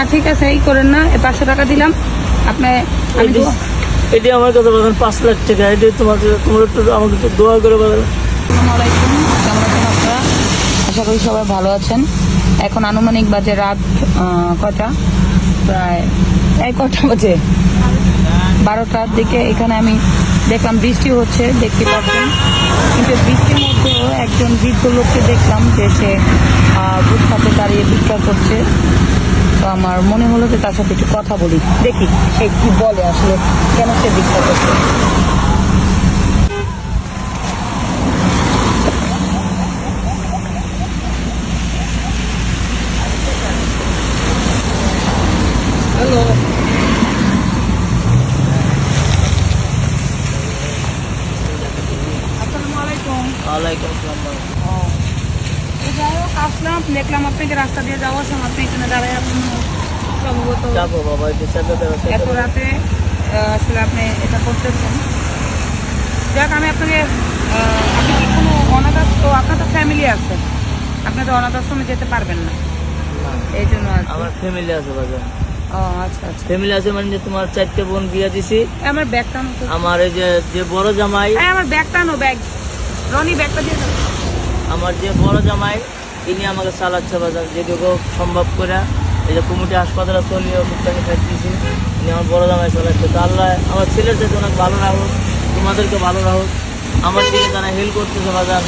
না ঠিক আছে এই করেন না পাঁচশো টাকা দিলাম। আপনি আমি এটি আমার কাছে বাজান পাঁচ লাখ টাকা এটি তোমার তোমরা একটু আমাকে একটু দোয়া করে কেমন আছেন আপনারা? আশা করি সবাই ভালো আছেন। এখন আনুমানিক বাজে রাত কটা? প্রায় এই কটা বাজে। বারোটার দিকে এখানে আমি দেখলাম বৃষ্টি হচ্ছে দেখতে পাচ্ছেন। কিন্তু বৃষ্টির মধ্যেও একজন বৃদ্ধ লোককে দেখলাম যে সে ফুটপাতে দাঁড়িয়ে ভিক্ষা করছে। তো আমার মনে হলো যে তার সাথে একটু কথা বলি। দেখি সে কি বলে আসলে কেন সে ভিক্ষা করছে? হ্যালো আসসালামু আলাইকুম। ওয়ালাইকুম আসসালাম। বাবা। তো যাই হোক আসলাম দেখলাম আপনাকে রাস্তা দিয়ে যাওয়ার সময় আপনি এখানে দাঁড়ায় আপনি সম্ভবত যাব বাবা এত রাতে আসলে আপনি এটা করতেছেন। যাক আমি আপনাকে আপনি কি কোনো অনাথ তো আপনার তো ফ্যামিলি আছে। আপনি তো অনাথ আশ্রমে যেতে পারবেন না। এই জন্য আমার ফ্যামিলি আছে ও আচ্ছা আচ্ছা। ফ্যামিলি আছে মানে তোমার চারটে বোন বিয়ে দিছি। আমার ব্যাগ টানো তো আমার এই যে যে বড় জামাই। আমার ব্যাগ টানো ব্যাগ। রনি ব্যাগটা দিয়ে। আমার যে বড় জামাই তিনি আমাকে চালাচ্ছে বাজার যেটুকু সম্ভব করে। এই যে কমিটি হাসপাতালে চলিয়ে ওষুধটাকে খাইতেছি ইনি আমার বড় জামাই চালাচ্ছে তো আল্লাহ আমার ছেলের সাথে অনেক ভালো রাখুক তোমাদেরকে ভালো রাখুক আমার দিকে তারা হেল্প করতেছে বাজার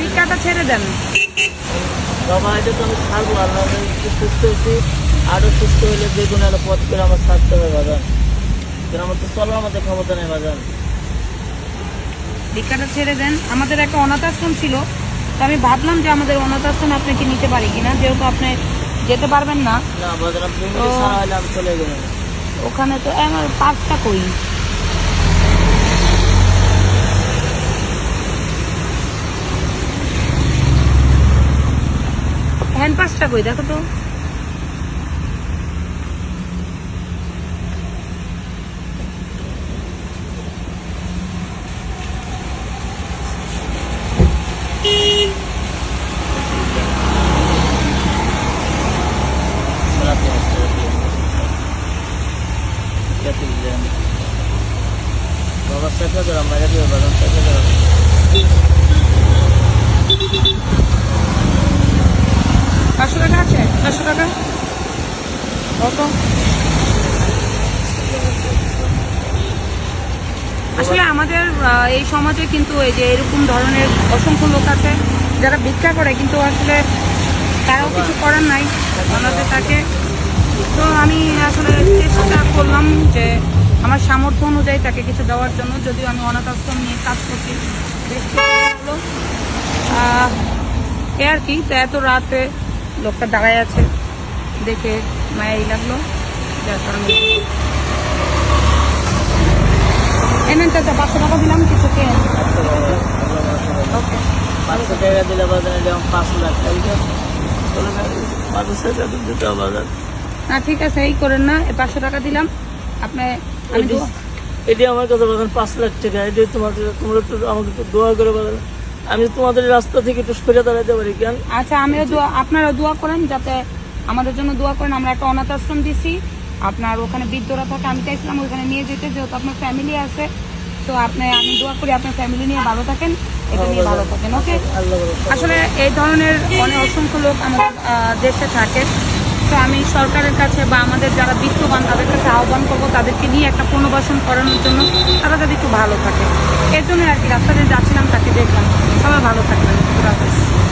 ভিক্ষাটা ছেড়ে দেন। বাবা এটা তো আমি ছাড়বো আল্লাহ একটু সুস্থ হয়েছি। আরও সুস্থ হলে যে কোনো একটা পথ করে আমার ছাড়তে হবে বাজার কারণ আমার তো চলার মতো ক্ষমতা নেই বাজার ভিক্ষাটা ছেড়ে দেন। আমাদের একটা অনাথ আশ্রম ছিল তো আমি ভাবলাম যে আমাদের অনাথ আশ্রম আপনাকে নিতে পারি কিনা? যেহেতু আপনি যেতে পারবেন না। ওখানে তো আমার পাঁচটা কই? হ্যান্ড পাঁচটা কই? দেখো তো। পাঁচশো টাকা আছে? পাঁচশো টাকা? আসলে আমাদের এই সমাজে কিন্তু এই যে এরকম ধরনের অসংখ্য লোক আছে, যারা ভিক্ষা করে, কিন্তু আসলে তারাও কিছু করার নাই। ওনাদের থাকে তো আমি আসলে চেষ্টা করলাম যে আমার সামর্থ্য অনুযায়ী তাকে কিছু দেওয়ার জন্য যদিও আমি অনাথ আশ্রম নিয়ে কাজ করছি। বেশ কিছুদিন হলো। এ আর কি তো এত রাতে লোকটা দাঁড়ায় আছে দেখে মায়াই লাগল। যার কারণে এনেন চাচা পাঁচশো টাকা দিলাম কিছু ওকে। পাঁচশো টাকা দিলে বাজার এটা পাঁচ লাখ টাকা দিতে বাজার। না ঠিক আছে এই করেন না পাঁচশো টাকা দিলাম। আপনি এটি আমার কাছে বাজার পাঁচ লাখ টাকা এটি তোমার তোমরা একটু আমাকে একটু দোয়া করে বাজার আমি তোমাদের রাস্তা থেকে একটু সরে দাঁড়াতে পারি কেন? আচ্ছা আমিও দোয়া আপনারা দোয়া করেন যাতে আমাদের জন্য দোয়া করেন। আমরা একটা অনাথ আশ্রম দিছি। আপনার ওখানে বৃদ্ধরা থাকে আমি চাইছিলাম ওখানে নিয়ে যেতে যেহেতু আপনার ফ্যামিলি আছে। তো আপনি আমি দোয়া করি আপনার ফ্যামিলি নিয়ে ভালো থাকেন এটা নিয়ে ভালো থাকেন ওকে আসলে এই ধরনের অনেক অসংখ্য লোক আমাদের দেশে থাকে। তো আমি সরকারের কাছে বা আমাদের যারা বিত্তবান, তাদের কাছে আহ্বান করব, তাদেরকে নিয়ে একটা পুনর্বাসন করানোর জন্য তারা যাতে একটু ভালো থাকে। এর জন্য আর কি রাস্তাতে যাচ্ছিলাম তাকে দেখলাম। সবাই ভালো থাকবেন।